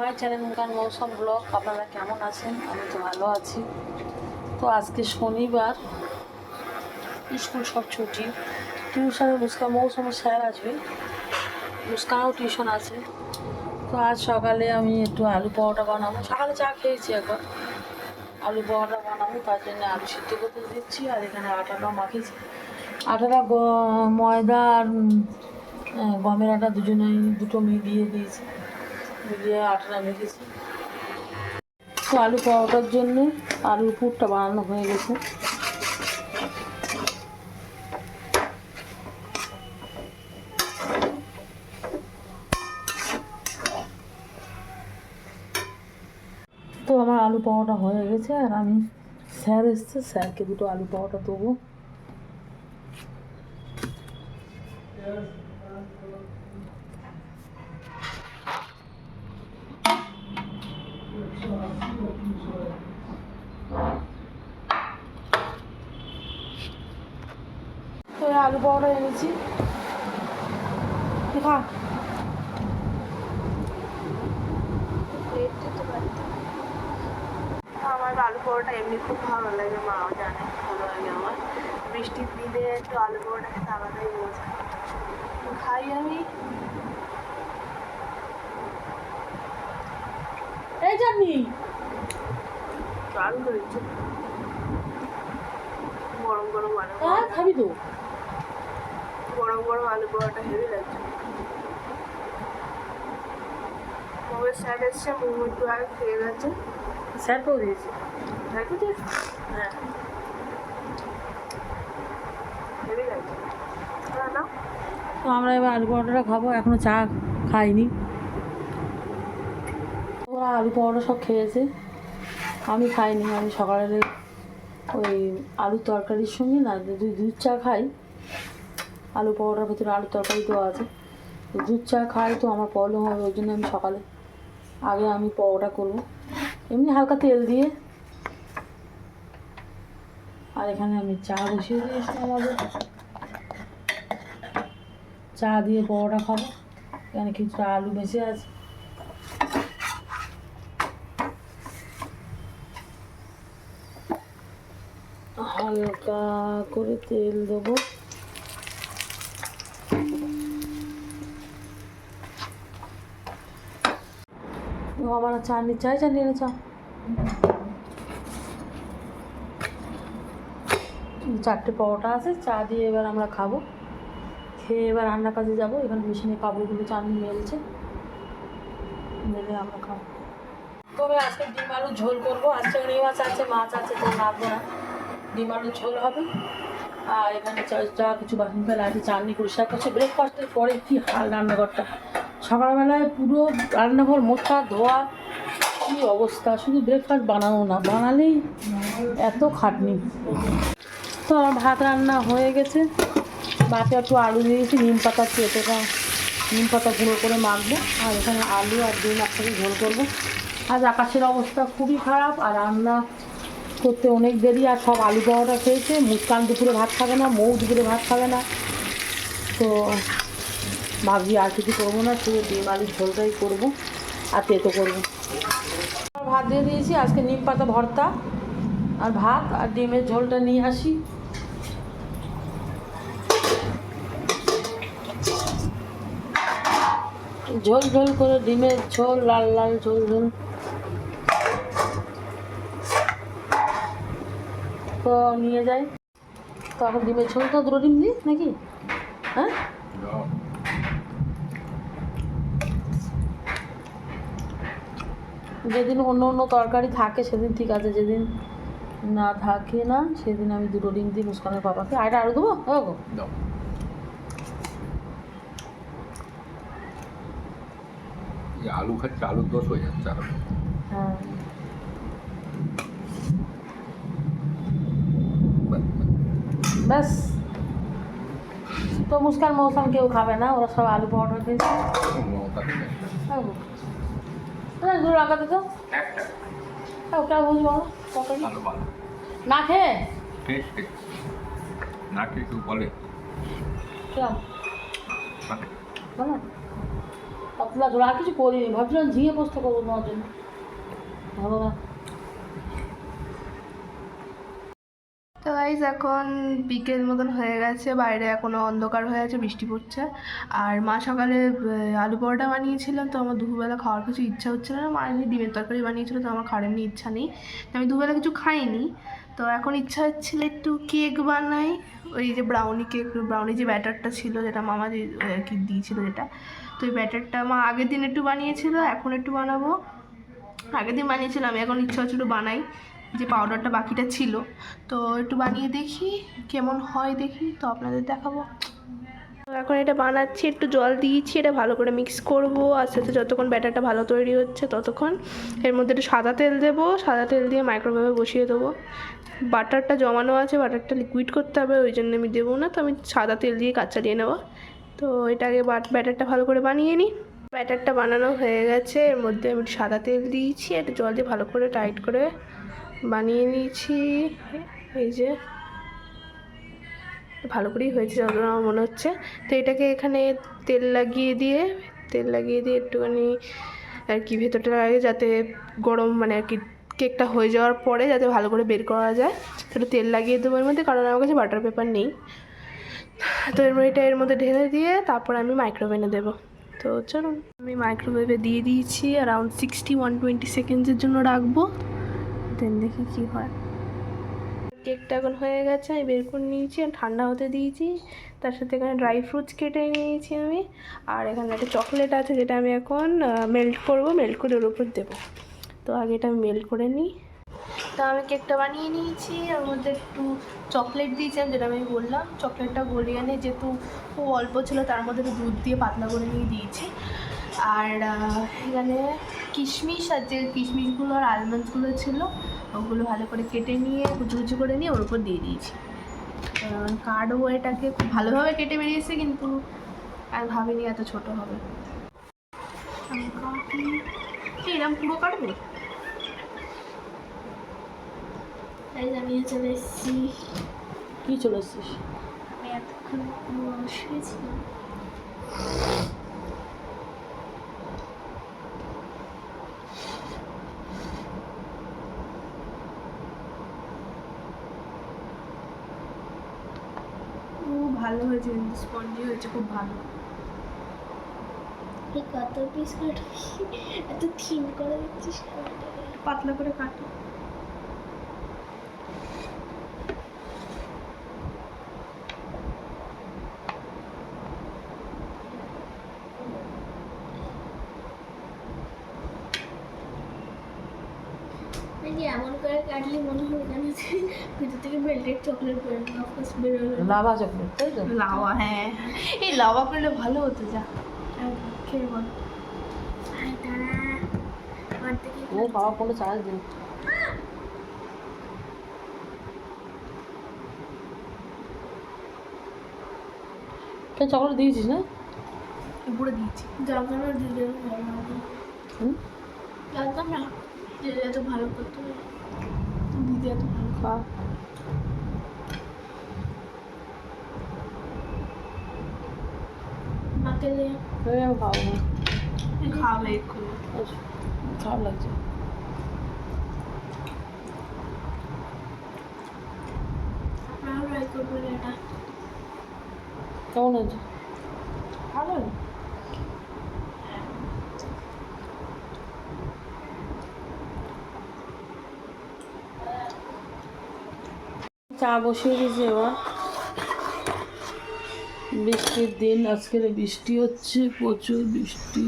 My channel মুখান মৌসুম blog, আপনারা কেমন আছেন? আমি তো ভালো আছি। তো আজকে শনিবার, স্কুল সব ছুটি। টিউশনে মুস্কান মৌসুমের স্যার আসবে। মুস্কানও টিউশন আছে। তো আজ সকালে আমি একটু আলু পরোটা বানাবো। সকালে চা খেয়েছি এখন। আলু পরোটা বানাবো, তার জন্য আলু সিদ্ধ করতে দিচ্ছি, আর এখানে আটাটা মাখিয়েছি। আটাটা ময়দা আর গমের আটা দুজনেই, দুটো মিলিয়ে দিয়েছি। তো আলু পরোটার জন্য আলুর পুরটা বানানো হয়ে গেছে। তো আমার আলু পরোটা হয়ে গেছে আর আমি স্যার এসছে, স্যারকে দুটো আলু পরোটা দেবো। আলু পরোটা এনেছি। খা। আমার আলু পরোটা এমনি খুব ভালো লাগে মাও জানে ভালো লাগে আমার। বৃষ্টির দিনে একটু আলু পরোটা খেতে আলাদাই মজা খাই আমি। এই চাটনি দারুণ হয়েছে গরম গরম আলু খাবি তো। গরম গরম আলু পরোটা হেভি লাগছে মোমের স্যার এসছে মোমো একটু আগে খেয়ে গেছে। স্যারকেও দিয়েছি? দেখো যে হ্যাঁ। হেভি লাগছে না না? তো আমরা এবার আলু পরোটাটা খাব এখনও চা খাইনি। ওরা আলু পরোটা সব খেয়েছে। আমি খাইনি আমি সকালে ওই আলু তরকারির সঙ্গে না যদি দুধ চা খাই। আলু পরোটার ভিতরে আলু তরকারি দেওয়া আছে। দুধ চা খাই তো আমার প্রবলেম হবে, ওই জন্য আমি সকালে আগে আমি পরোটা করব। এমনি হালকা তেল দিয়ে। আর এখানে আমি চা বসিয়ে দিয়েছি আমাদের। চা দিয়ে পরোটা খাব। এখানে কিছুটা আলু বেঁচে আছে। হালকা করে তেল দেবো। আমার চাটনি চাই চাটনি চা। চারটে পরোটা আছে, চা দিয়ে এবার আমরা খাব। খেয়ে এবার রান্নার কাজে যাব এখানে মেশিনে কাপড়গুলো চাটনি মেলছে। মেলে আমরা খাব। তবে আজকে ডিম আলু ঝোল করব, আজকে রুই মাছ আছে মাছ আছে, তো রাখব না। ডিম আলু ঝোল হবে। আর এখানে চা- কিছু বাসন ফেলা আছে চাটনি পরিষ্কার করছে। ব্রেকফাস্টের পরে কি হাল রান্নাঘরটা। সকালবেলায় পুরো রান্নাঘর মোছা ধোয়া, কী অবস্থা? শুধু ব্রেকফাস্ট বানানো না, বানালেই এত খাটনি। তো আমার ভাত রান্না হয়ে গেছে। ভাতে একটু আলু দিয়েছি, নিম পাতা চেটেটা নিম পাতা গুঁড়ো করে মাখবো। আর এখানে আলু আর ডিম একসাথে ঝোল করব। আজ আকাশের অবস্থা খুবই খারাপ, আর রান্না করতে অনেক দেরি, আর সব আলু পরোটা খেয়েছে। মুস্কান দুপুরে ভাত খাবে না, মৌ দুপুরে ভাত খাবে না। তো ভাবছি আর কিছু করব না, শুধু ডিম আলুর ঝোলটাই করব আর তেতো করব। ভাত দিয়ে দিয়েছি, আজকে নিম পাতা ভর্তা আর ভাত আর ডিমের ঝোলটা নিয়ে আসি। ঝোল ঝোল করে ডিমের ঝোল, লাল লাল ঝোল ঝোল। তো নিয়ে যাই। তো এখন ডিমের ঝোল তো দুটো ডিম দিই নাকি? হ্যাঁ? যেদিন অন্য অন্য তরকারি থাকে সেদিন ঠিক আছে যেদিন না থাকে না সেদিন আমি দুটো ডিম দিই মুস্কানের বাবাকে আর আলু দেবো? হ্যাঁ গো। আলু খাচ্ছে আলুর দোষ হয়ে যাচ্ছে হ্যাঁ। ব্যাস। তো মুস্কান মৌসাম কেউ খাবে না ওরা সব আলু পরোটা খেয়েছে মমতাকে নেই। হ্যাঁ গো না দূর লাগাতে তো? একটা হ্যাঁ ওটা বুঝব না না খেয়ে? না খেয়ে কেউ বলে? পাতলা জোড়া কিছু করিনি ভাবছিলাম ঝিঙে পোস্ত করব তোমার জন্য। ভালো না তো গাইজ এখন বিকেল মতন হয়ে গেছে, বাইরে এখনও অন্ধকার হয়ে আছে, বৃষ্টি পড়ছে। আর মা সকালে আলু পরোটা বানিয়েছিলাম, তো আমার দুপুরবেলা খাওয়ার কিছু ইচ্ছা হচ্ছিল না। মা এমনি ডিমের তরকারি বানিয়েছিল, তো আমার খাওয়ার এমনি ইচ্ছা নেই। আমি দুবেলা কিছু খাইনি। তো এখন ইচ্ছা হচ্ছিল একটু কেক বানাই। ওই যে ব্রাউনি কেক ব্রাউনি যে ব্যাটারটা ছিল, যেটা মামা যে কি দিয়েছিল যেটা। তো ওই ব্যাটারটা মা আগের দিন একটু বানিয়েছিল, এখন একটু বানাবো। আগের দিন বানিয়েছিলাম, এখন ইচ্ছা হচ্ছিল বানাই। যে পাউডারটা বাকিটা ছিল। তো একটু বানিয়ে দেখি, কেমন হয় দেখি, তো আপনাদের দেখাবো। এখন এটা বানাচ্ছি, একটু জল দিয়েছি, এটা ভালো করে মিক্স করব। আস্তে আস্তে যতক্ষণ ব্যাটারটা ভালো তৈরি হচ্ছে ততক্ষণ। এর মধ্যে একটু সাদা তেল দেবো, সাদা তেল দিয়ে মাইক্রোওয়েভে বসিয়ে দেবো। বাটারটা জমানো আছে বাটারটা লিকুইড করতে হবে, ওই জন্য আমি দেবো না, তো আমি সাদা তেল দিয়ে কাজ চালিয়ে নেব। তো এটাকে ব্যাটারটা ভালো করে বানিয়ে নিই। ব্যাটারটা বানানো হয়ে গেছে, এর মধ্যে আমি সাদা তেল দিয়েছি, একটু জল দিয়ে ভালো করে টাইট করে বানিয়ে নিয়েছি। এই যে ভালো করেই হয়েছে যতটা আমার মনে হচ্ছে। তো এটাকে এখানে তেল লাগিয়ে দিয়ে, তেল লাগিয়ে দিয়ে একটুখানি আর কি ভেতরটা লাগে যাতে গরম মানে আর কি কেকটা হয়ে যাওয়ার পরে যাতে ভালো করে বের করা যায়। একটু তেল লাগিয়ে দেবো এর মধ্যে, কারণ আমার কাছে বাটার পেপার নেই। তো এর এটা এর মধ্যে ঢেলে দিয়ে তারপর আমি মাইক্রোওভেনে দেবো। তো চলুন, আমি মাইক্রোওয়েভে দিয়ে দিয়েছি অ্যারাউন্ড সিক্সটি ওয়ান টোয়েন্টি সেকেন্ডসের জন্য রাখব। দেন, দেখি কী হয়। কেকটা এখন হয়ে গেছে, আমি বের করে নিয়েছি আর ঠান্ডা হতে দিয়েছি। তার সাথে এখানে ড্রাই ফ্রুটস কেটে নিয়েছি আমি। আর এখানে একটা চকলেট আছে যেটা আমি এখন মেল্ট করব মেল্ট করে ওর উপর দেবো। তো আগে এটা আমি মেল্ট করে নিই। তো আমি কেকটা বানিয়ে নিয়েছি ওর মধ্যে একটু চকলেট দিয়েছিলাম যেটা আমি বললাম। চকলেটটা গলিয়ে এনে যেহেতু খুব অল্প ছিল, তার মধ্যে একটু দুধ দিয়ে পাতলা করে নিয়ে দিয়েছি। আর এখানে কিশমিশ আর যে কিশমিশগুলো আর আলমন্ডসগুলো ছিল। ওগুলো ভালো করে কেটে নিয়ে কুচি কুচি করে নিয়ে ওর উপর দিয়ে দিয়েছি। কারণ কার্ডও এটাকে খুব ভালোভাবে কেটে বেরিয়েছে কিন্তু আর ভাবিনি এত ছোট হবে। আমি এরকম পুরো কাটবে? তাই জানিয়ে চলে এসেছি। কী চলে এসছিস? আমি এতক্ষণ শুয়েছিলাম খুব কিন্তু স্পঞ্জি হয়েছে খুব ভালো। কত পিস কাটবি? এত থিন করে দিচ্ছিস পাতলা করে কাটো নাকি এমন করে কাটলে মনে হবে কেন যে ভিতর থেকে চকলেট বেরোনো অফকোর্স বেরোলো লাভা চকলেট তাই তো? লাওয়া হ্যাঁ। এই লাওয়া করলে ভালো হতো যা। খেয়ে বল। ও বাবা ফোনে চার্জ দিন চকলেট দিয়েছিস না? উপরে দিয়েছি। জানতাম না দিদি ভালো হবে। হুম? জানতাম না দিদি এত ভালো করতে। হবে দিদি এত ভালো খা মাকে দিয়ে এই আমি খাব না খাবে এক্ষুনি আচ্ছা, খারাপ লাগছে আপনারা ট্রাই করবেন এটা কেমন আছে চা বসিয়ে দিয়েছি এবার। বৃষ্টির দিন, আজকের বৃষ্টি হচ্ছে, প্রচুর বৃষ্টি।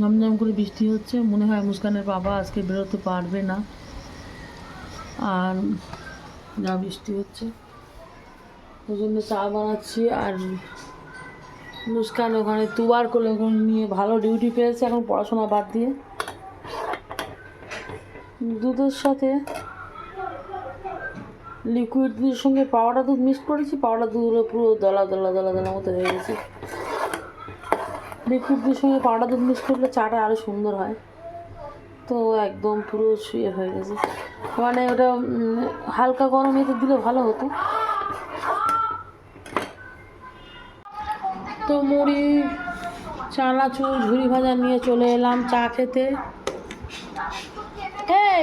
ঝমঝম করে বৃষ্টি হচ্ছে, মনে হয় মুস্কানের বাবা আজকে বেরোতে পারবে না। আর যা বৃষ্টি হচ্ছে। ওই জন্য চা বানাচ্ছি, আর মুস্কান ওখানে তুবার ওখানে নিয়ে ভালো ডিউটি পেয়েছে, এখন পড়াশোনা বাদ দিয়ে। দুধের সাথে লিকুইড দুধের সঙ্গে পাউডার দুধ মিক্স করেছি পাউডার দুধগুলো পুরো দলা দলা দলা দলা মতো হয়ে গেছে। লিকুইড দুধের সঙ্গে পাউডার দুধ মিক্স করলে চাটা আরও সুন্দর হয়। তো একদম পুরো শুয়ে হয়ে গেছে। মানে ওটা হালকা গরম এতে দিলে ভালো হতো। তো মুড়ি, চানাচুর, ঝুড়ি ভাজা নিয়ে চলে এলাম চা খেতে।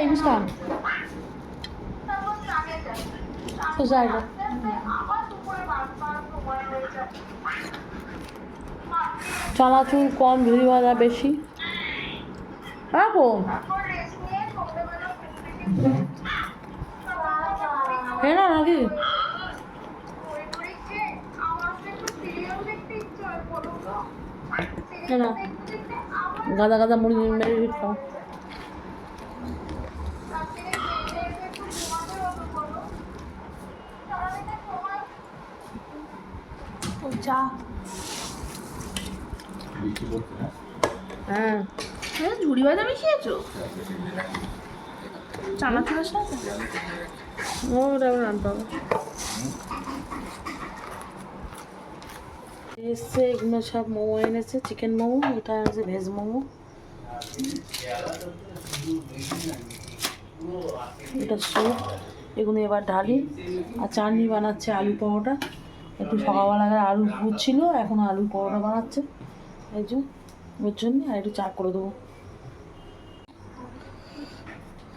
এই মুস্কান তো যাই চানাচুর কম ঝুড়ি ভাজা বেশি রাখো হ্যাঁ না নাকি গাদা গাদা মুড়ি মেরে খাও চা হ্যাঁ। ঝুড়ি ভাজা মিশিয়েছো চানাচুরের সাথে ওটা আবার আনতে হবে। এসছে, এগুলো সব মোমো এনেছে, চিকেন মোমো, এটা আছে ভেজ মোমো। এটা স্যুপ, এগুলো এবার ঢালি আর চাটনি বানাচ্ছে আলু পরোটা। একটু সকালবেলা আলু বুঝছিল এখন আলু পরোটা বানাচ্ছে। এই জন্য ওর জন্য আর একটু চা করে দেবো।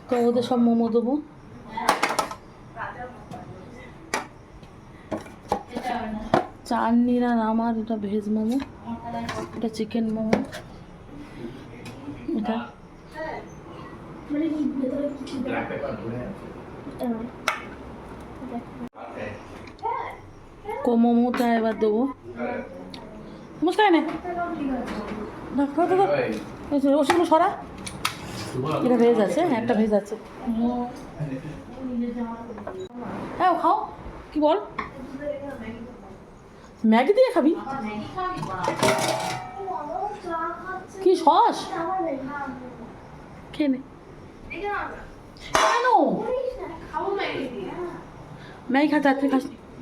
তো ওদের সব মোমো দেবো। চাটনির আর আমার এটা ভেজ মোমো। এটা চিকেন মোমো। এটা। মানে কি ভেতরে কিছু কো মোমোটা এবার দেবো মুস্কান নে ওষুধগুলো সরা এটা ভেজ আছে হ্যাঁ একটা ভেজ আছে হ্যাঁ ও খাও কি বল ম্যাগি দিয়ে খাবি কি সস খেয়ে নে কেন ম্যাগি খাতে রাত্রে খাস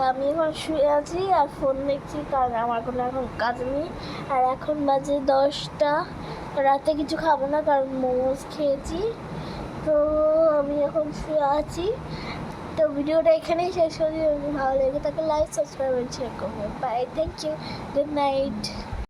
আমি এখন শুয়ে আছি আর ফোন দেখছি কারণ আমার কোনো এখন কাজ নেই। আর এখন বাজে দশটা। রাতে কিছু খাব না কারণ মোমোজ খেয়েছি। তো আমি এখন শুয়ে আছি। তো ভিডিওটা এখানেই শেষ করি। ভালো লেগে তাকে লাইক সাবস্ক্রাইব শেয়ার করব। Bye thank you good night